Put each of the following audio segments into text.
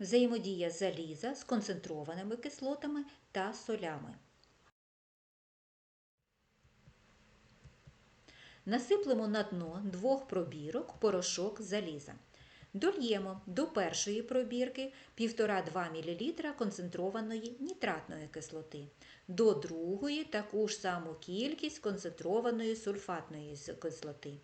Взаємодія заліза з концентрованими кислотами та солями. Насиплемо на дно двох пробірок порошок заліза. Дольємо до першої пробірки 1,5-2 мл концентрованої нітратної кислоти, до другої таку ж саму кількість концентрованої сульфатної кислоти.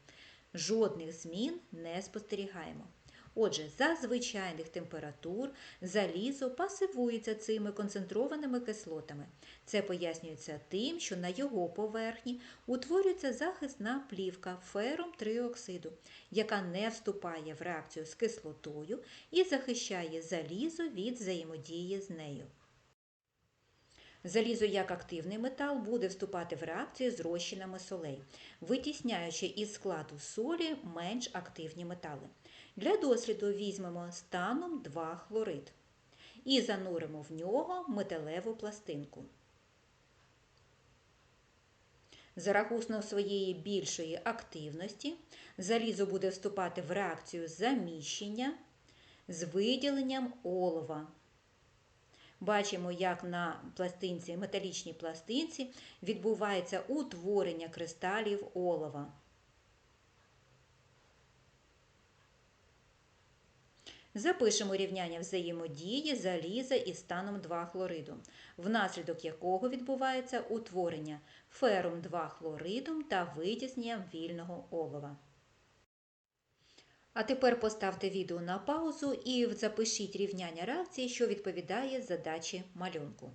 Жодних змін не спостерігаємо. Отже, за звичайних температур залізо пасивується цими концентрованими кислотами. Це пояснюється тим, що на його поверхні утворюється захисна плівка фером триоксиду, яка не вступає в реакцію з кислотою і захищає залізо від взаємодії з нею. Залізо як активний метал буде вступати в реакцію з розчинами солей, витісняючи із складу солі менш активні метали. Для досліду візьмемо станом 2 хлорид і зануримо в нього металеву пластинку. За рахунок своєї більшої активності залізо буде вступати в реакцію заміщення з виділенням олова. Бачимо, як на пластинці, металічній пластинці відбувається утворення кристалів олова. Запишемо рівняння взаємодії заліза із станом 2 хлориду, внаслідок якого відбувається утворення ферум 2 хлоридом та витісненням вільного олова. А тепер поставте відео на паузу і запишіть рівняння реакції, що відповідає задачі малюнку.